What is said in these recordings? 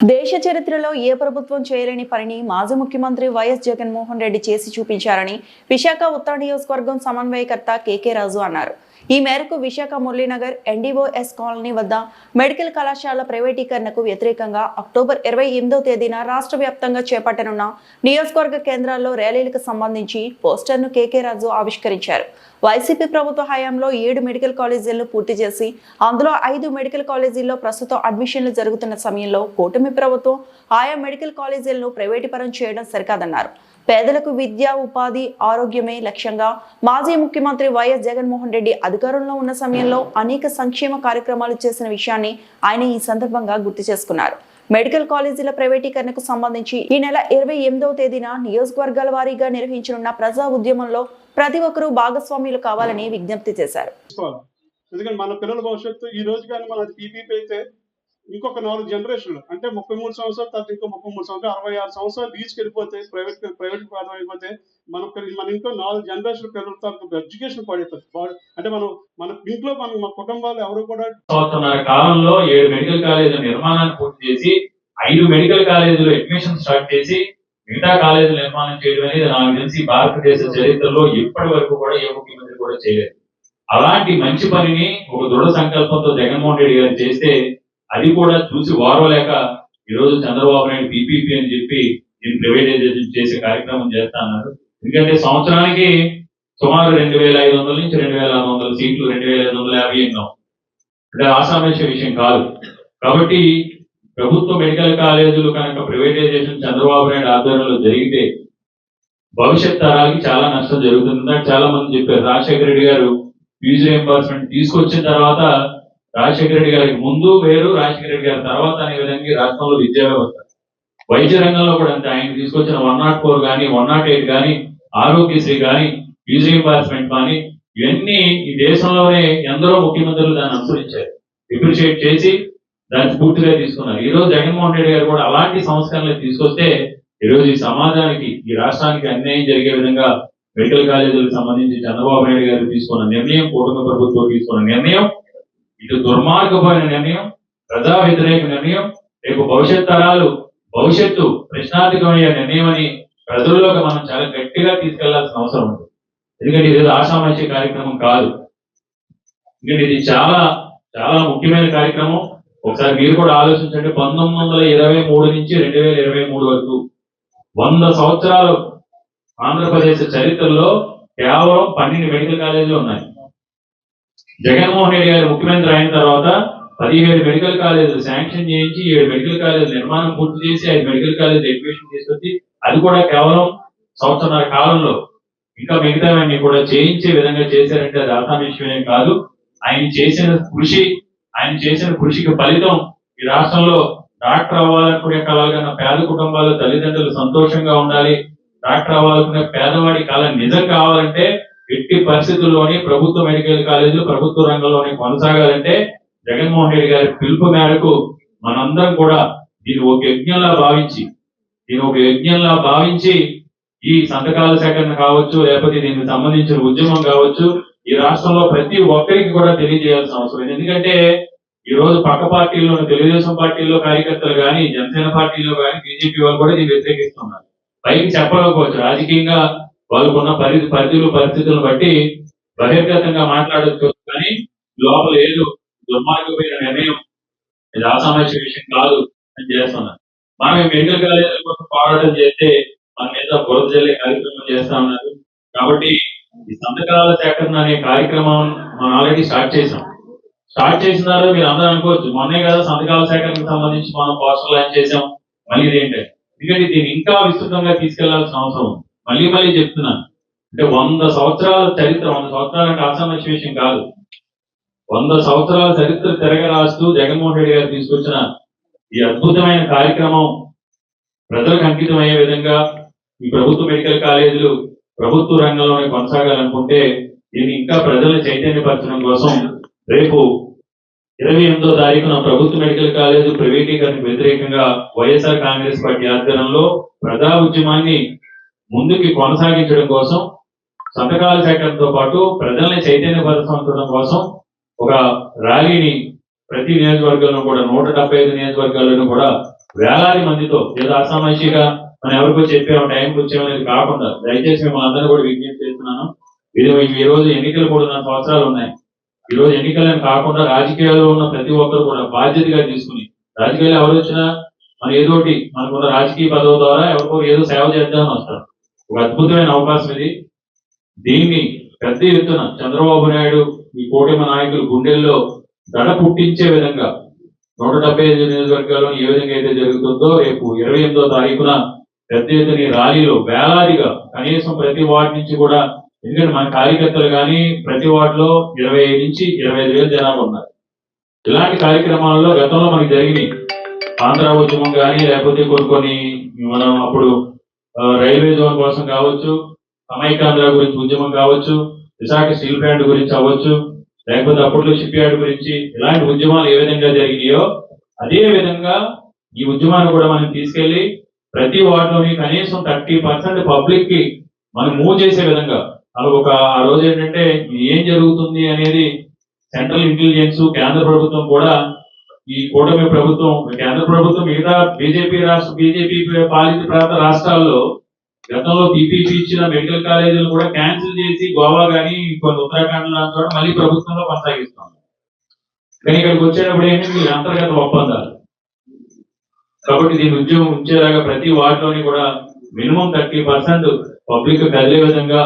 దేశ చరిత్రలో ఏ ప్రభుత్వం చేయలేని పనిని మాజీ ముఖ్యమంత్రి వైఎస్ జగన్మోహన్ రెడ్డి చేసి చూపించారని విశాఖ ఉత్తర నియోజకవర్గం సమన్వయకర్త కేకే రాజు అన్నారు. ఈ మేరకు విశాఖ మురళీనగర్ ఎన్డీఓఎస్ కాలనీ వద్ద మెడికల్ కళాశాల ప్రైవేటీకరణకు వ్యతిరేకంగా అక్టోబర్ ఇరవై ఎనిమిదో తేదీన రాష్ట్ర వ్యాప్తంగా చేపట్టనున్న నియోజకవర్గ కేంద్రాల్లో ర్యాలీలకు సంబంధించి పోస్టర్ను కేకే రాజు ఆవిష్కరించారు. వైసీపీ ప్రభుత్వ హయాంలో ఏడు మెడికల్ కాలేజీలను పూర్తి చేసి అందులో ఐదు మెడికల్ కాలేజీల్లో ప్రస్తుతం అడ్మిషన్లు జరుగుతున్న సమయంలో కూటమి ప్రభుత్వం ఆయా మెడికల్ కాలేజీలను ప్రైవేటీపరం చేయడం సరికాదన్నారు. పేదలకు విద్య ఉపాధి ఆరోగ్యమే లక్ష్యంగా మాజీ ముఖ్యమంత్రి వైఎస్ జగన్మోహన్ రెడ్డి అధికారంలో ఉన్న సమయంలో అనేక సంక్షేమ కార్యక్రమాలు చేసిన విషయాన్ని ఆయన ఈ సందర్భంగా గుర్తు చేసుకున్నారు. మెడికల్ కాలేజీల ప్రైవేటీకరణకు సంబంధించి ఈ నెల ఇరవై ఎనిమిదవ తేదీన నియోజకవర్గాల వారీగా నిర్వహించనున్న ప్రజా ఉద్యమంలో ప్రతి ఒక్కరూ భాగస్వామ్యులు కావాలని విజ్ఞప్తి చేశారు. ఎందుకంటే మన పిల్లల భవిష్యత్తు ఈ రోజు కానీ మన పీపీపీ అయితే ఇంకొక నాలుగు జనరేషన్లు అంటే ముప్పై మూడు సంవత్సరాలు తర్వాత ఇంకో ముప్పై మూడు సంవత్సరాలు అరవై ఆరు సంవత్సరాలు లీజ్కి వెళ్ళిపోతే ప్రైవేట్ ప్రైవేట్ ప్రాంతం అయిపోతే మన మన ఇంకో నాలుగు జనరేషన్ పిల్లల తాలూకు ఎడ్యుకేషన్ పడిపోతుంది అంటే మనం మన ఇంట్లో మన మన కుటుంబాలు ఎవరు కూడా సంవత్సరాల కాలంలో ఏడు మెడికల్ కాలేజీల నిర్మాణాన్ని పూర్తి చేసి ఐదు మెడికల్ కాలేజీలు అడ్మిషన్ స్టార్ట్ చేసి మిగతా కాలేజీలు నిర్మాణం చేయడం అనేది నాకు తెలిసి భారతదేశ చరిత్రలో ఇప్పటి వరకు కూడా ఏ ముఖ్యమంత్రి కూడా చేయలేదు. అలాంటి మంచి పనిని ఒక దృఢ సంకల్పంతో జగన్మోహన్ రెడ్డి గారు చేస్తే అది కూడా చూసి ఓర్వలేక ఈ రోజు చంద్రబాబు నాయుడు పీపీపీ అని చెప్పి దీన్ని ప్రైవేటైజేషన్ చేసే కార్యక్రమం చేస్తా అన్నారు. ఎందుకంటే సంవత్సరానికి సుమారు రెండు వేల ఐదు వందల నుంచి రెండు వేల ఆరు వందల సీట్లు రెండు వేల ఐదు వందల యాభై ఎన్నో అంటే ఆసామేష విషయం కాదు. కాబట్టి ప్రభుత్వ మెడికల్ కాలేజీలు కనుక ప్రైవేటైజేషన్ చంద్రబాబు నాయుడు ఆధ్వర్యంలో జరిగితే భవిష్యత్ తరాలకి చాలా నష్టం జరుగుతుంది చాలా మంది చెప్పారు. రాజశేఖర రెడ్డి గారు ఫీజు రియంబర్స్మెంట్ తీసుకొచ్చిన తర్వాత రాజశేఖర రెడ్డి గారికి ముందు వేరు రాజశేఖర రెడ్డి గారి తర్వాత అనే విధంగా రాష్ట్రంలో విద్యా వ్యవస్థ. వైద్య రంగంలో కూడా అంతే. ఆయన తీసుకొచ్చిన వన్ నాట్ ఫోర్ కానీ వన్ నాట్ ఎయిట్ కానీ ఆరోగ్యశ్రీ కానీ ఫీజు రియంబర్స్మెంట్ కానీ ఇవన్నీ ఈ దేశంలోనే ఎందరో ముఖ్యమంత్రులు దాన్ని అనుసరించారు. ఎప్రిషియేట్ చేసి దాన్ని స్ఫూర్తిగా తీసుకున్నారు. ఈ రోజు జగన్మోహన్ రెడ్డి గారు కూడా అలాంటి సంస్కరణలు తీసుకొస్తే ఈ రోజు ఈ సమాజానికి ఈ రాష్ట్రానికి అన్యాయం జరిగే విధంగా మెడికల్ కాలేజీలకు సంబంధించి చంద్రబాబు నాయుడు గారు తీసుకున్న నిర్ణయం కుటుంబ ప్రభుత్వం తీసుకున్న నిర్ణయం ఇది దుర్మార్గమైన నిర్ణయం ప్రజా వ్యతిరేక నిర్ణయం రేపు భవిష్యత్ తరాలు భవిష్యత్తు ప్రశ్నార్థకమయ్యే నిర్ణయం అని ప్రజల్లోకి మనం చాలా గట్టిగా తీసుకెళ్ళాల్సిన అవసరం ఉంది. ఎందుకంటే ఇది ఏదో కార్యక్రమం కాదు. ఎందుకంటే ఇది చాలా చాలా ముఖ్యమైన కార్యక్రమం. ఒకసారి మీరు కూడా ఆలోచించండి పంతొమ్మిది వందల ఇరవై మూడు నుంచి రెండు వేల ఇరవై మూడు వరకు వంద సంవత్సరాలు ఆంధ్రప్రదేశ్ చరిత్రలో కేవలం పన్నెండు మెడికల్ కాలేజీలు ఉన్నాయి. జగన్మోహన్ రెడ్డి గారు ముఖ్యమంత్రి అయిన తర్వాత పదిహేడు మెడికల్ కాలేజీలు శాంక్షన్ చేయించి ఏడు మెడికల్ కాలేజీల నిర్మాణం పూర్తి చేసి ఐదు మెడికల్ కాలేజ్ ఎడ్యుకేషన్ తీసుకొచ్చి అది కూడా కేవలం సంవత్సరాల కాలంలో. ఇంకా మిగతావన్నీ కూడా చేయించే విధంగా చేశారంటే అది ఆసాన విషయమే కాదు. ఆయన చేసిన కృషి ఆయన చేసిన కృషికి ఫలితం ఈ రాష్ట్రంలో డాక్టర్ అవ్వాలనుకునే కలగన్న పేద కుటుంబాల తల్లిదండ్రులు సంతోషంగా ఉండాలి డాక్టర్ అవ్వాలనుకునే పేదవాడి కళ నిజం కావాలంటే ఎట్టి పరిస్థితుల్లోని ప్రభుత్వ మెడికల్ కాలేజీలు ప్రభుత్వ రంగంలోని కొనసాగాలంటే జగన్మోహన్ రెడ్డి గారి పిలుపు మేరకు మనందరం కూడా దీన్ని ఒక యజ్ఞంలా భావించి దీన్ని ఒక యజ్ఞంలా భావించి ఈ సంతకాల సేకరణ కావచ్చు లేకపోతే దీనికి సంబంధించిన ఉద్యమం కావచ్చు ఈ రాష్ట్రంలో ప్రతి ఒక్కరికి కూడా తెలియజేయాల్సిన అవసరం ఉంది. ఎందుకంటే ఈ రోజు పక్క పార్టీల్లో తెలుగుదేశం పార్టీలో కార్యకర్తలు కానీ జనసేన పార్టీలో కానీ బీజేపీ వాళ్ళు కూడా దీన్ని వ్యతిరేకిస్తున్నారు. పైకి చెప్పకపోవచ్చు. రాజకీయంగా వాళ్ళకున్న పరి పరిధులు పరిస్థితులను బట్టి బహిర్గతంగా మాట్లాడచ్చు. కానీ లోపల ఏదో దుర్మార్గమైన నిర్ణయం ఇది అసామాజిక విషయం కాదు అని చేస్తున్నారు. మనం ఈ మెడికల్ కాలేజీల కోసం పోరాటం చేస్తే మన మీద బురద జల్లే కార్యక్రమం చేస్తా ఉన్నారు. కాబట్టి ఈ సంతకాల సేకరణ అనే కార్యక్రమం మనం ఆల్రెడీ స్టార్ట్ చేసాం స్టార్ట్ చేసినారు మీరు అందరూ అనుకోవచ్చు. మొన్నే కదా సంతకాల సేకరణకు సంబంధించి మనం పోస్టర్ లాంచ్ చేసాం మళ్ళీ ఇదేంటి? ఎందుకంటే దీన్ని ఇంకా విస్తృతంగా తీసుకెళ్ళాల్సిన అవసరం ఉంది. మళ్ళీ మళ్ళీ చెప్తున్నాను అంటే వంద సంవత్సరాల చరిత్ర వంద సంవత్సరాల అంటే విషయం కాదు. వంద సంవత్సరాల చరిత్ర తిరగరాస్తూ జగన్మోహన్ రెడ్డి గారు తీసుకొచ్చిన ఈ అద్భుతమైన కార్యక్రమం ప్రజలకు అంకితం అయ్యే విధంగా ఈ ప్రభుత్వ మెడికల్ కాలేజీలు ప్రభుత్వ రంగంలోనే కొనసాగాలనుకుంటే దీన్ని ఇంకా ప్రజలను చైతన్యపరచడం కోసం రేపు ఇరవై ఎనిమిదో తారీఖున ప్రభుత్వ మెడికల్ కాలేజీ ప్రైవేటీకరణకు వ్యతిరేకంగా వైఎస్ఆర్ కాంగ్రెస్ పార్టీ ఆధ్వర్యంలో ప్రజా ఉద్యమాన్ని ముందుకి కొనసాగించడం కోసం సంతకాల సేకరణతో పాటు ప్రజల్ని చైతన్యపరచడం కోసం ఒక ర్యాలీని ప్రతి నియోజకవర్గంలో కూడా నూట డెబ్బై ఐదు నియోజకవర్గాల్లోనూ కూడా వేలాది మందితో ఏదో అసామాషిగా మనం ఎవరికో చెప్పాము టైంకి వచ్చామనేది కాకుండా దయచేసి మిమ్మల్ని అందరూ కూడా విజ్ఞప్తి చేస్తున్నాను. ఇది ఈ రోజు ఎన్నికలు కూడా ఉన్న సంవత్సరాలు ఉన్నాయి. ఈ రోజు కాకుండా రాజకీయాల్లో ఉన్న ప్రతి ఒక్కరు కూడా బాధ్యతగా తీసుకుని రాజకీయాలు ఎవరు వచ్చినా మన ఏదోటి మనకున్న రాజకీయ పదవి ద్వారా ఎవరికో ఏదో సేవ చేద్దామని వస్తారు. ఒక అద్భుతమైన అవకాశం ఇది. దీన్ని పెద్ద ఎత్తున చంద్రబాబు నాయుడు ఈ కూటమి నాయకులు గుండెల్లో దడ పుట్టించే విధంగా నూట డెబ్బై ఐదు నియోజకవర్గాల్లో ఏ విధంగా అయితే జరుగుతుందో రేపు ఇరవై ఎనిమిదో తారీఖున పెద్ద ఎత్తున ఈ ర్యాలీలో వేలాదిగా కనీసం ప్రతి వార్డు నుంచి కూడా ఎందుకంటే మన కార్యకర్తలు కానీ ప్రతి వార్డులో ఇరవై నుంచి ఇరవై ఐదు వేల జనాభా ఉన్నారు. ఇలాంటి కార్యక్రమాల్లో గతంలో మనకి జరిగినాయి. ఆంధ్ర ఉద్యమం కానీ లేకపోతే కొన్ని కొన్ని మనం అప్పుడు రైల్వే జోన్ కోసం కావచ్చు సమైకాంధ్ర గురించి ఉద్యమం కావచ్చు విశాఖ స్టీల్ ప్లాంట్ గురించి అవ్వచ్చు లేకపోతే అప్పట్లో షిప్ యార్డ్ గురించి ఇలాంటి ఉద్యమాలు ఏ విధంగా జరిగినాయో అదే విధంగా ఈ ఉద్యమాన్ని కూడా మనం తీసుకెళ్ళి ప్రతి వార్డులోని కనీసం థర్టీ పర్సెంట్ పబ్లిక్కి మనం మూవ్ చేసే విధంగా అలా ఒక ఆ రోజు ఏంటంటే ఏం జరుగుతుంది అనేది సెంట్రల్ ఇంటెలిజెన్స్ కేంద్ర ప్రభుత్వం కూడా ఈ కూటమి ప్రభుత్వం కేంద్ర ప్రభుత్వం మిగతా బీజేపీ రాష్ట్ర బీజేపీ పాలిత ప్రాంత రాష్ట్రాల్లో గతంలో పీపీపీ ఇచ్చిన మెడికల్ కాలేజీలు కూడా క్యాన్సిల్ చేసి గోవా కానీ కొన్ని ఉత్తరాఖండ్ లాంటి కూడా మళ్ళీ ప్రభుత్వంలో కొనసాగిస్తాం కానీ ఇక్కడికి వచ్చేటప్పుడు ఏంటి ఈ అంతర్గత ఒప్పందాలు. కాబట్టి దీని ఉద్యోగం ఉంచేలాగా ప్రతి వార్డులోని కూడా మినిమం థర్టీ పర్సెంట్ పబ్లిక్ కదిలే విధంగా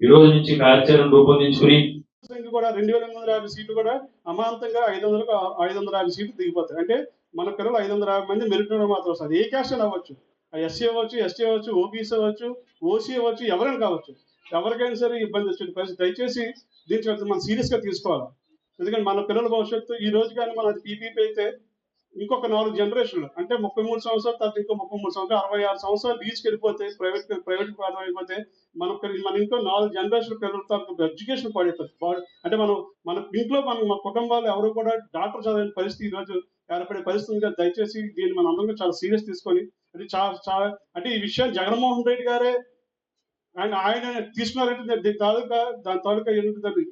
ఈ రోజు నుంచి కార్యాచరణ రూపొందించుకుని కూడా రెండు వేల ఎనిమిది యాభై సీట్లు కూడా అమాంతంగా ఐదు వందలకు ఐదు వందల యాభై సీట్లు దిగిపోతాయి. అంటే మన పిల్లలు ఐదు వందల యాభై మంది మెరిట్ మాత్రం వస్తుంది. ఏ క్యాస్ట్ అవ్వచ్చు. ఎస్సీ అవ్వచ్చు ఎస్టీ అవ్వచ్చు ఓబీసీ అవ్వచ్చు ఓసీ అవ్వచ్చు ఎవరైనా కావచ్చు. ఎవరికైనా సరే ఇబ్బంది వచ్చే పరిస్థితి. దయచేసి దీనికి మనం సీరియస్గా తీసుకోవాలి. ఎందుకంటే మన పిల్లల భవిష్యత్తు ఈ రోజు కానీ మన పీపీపీ అయితే ఇంకొక నాలుగు జనరేషన్లు అంటే ముప్పై మూడు సంవత్సరాలు తర్వాత ఇంకో ముప్పై మూడు సంవత్సరాలు అరవై ఆరు సంవత్సరాలు లీజ్కి వెళ్ళిపోతే ప్రైవేట్ ప్రైవేట్ ప్రాంతం అయిపోతే మన మన ఇంకో నాలుగు జనరేషన్ పిల్లలతో ఎడ్యుకేషన్ పడిపోతుంది అంటే మనం మన ఇంట్లో మన మన కుటుంబాలు ఎవరు కూడా డాక్టర్ చదివిన పరిస్థితి ఈరోజు రోజు ఏర్పడే పరిస్థితి ఉంది. దయచేసి దీన్ని మన అందరం చాలా సీరియస్ తీసుకొని అది చాలా చాలా అంటే ఈ విషయం జగన్మోహన్ రెడ్డి గారే ఆయన ఆయన తీసుకున్నారంటే తాలూకా దాని తాలూకా ఏంటంటే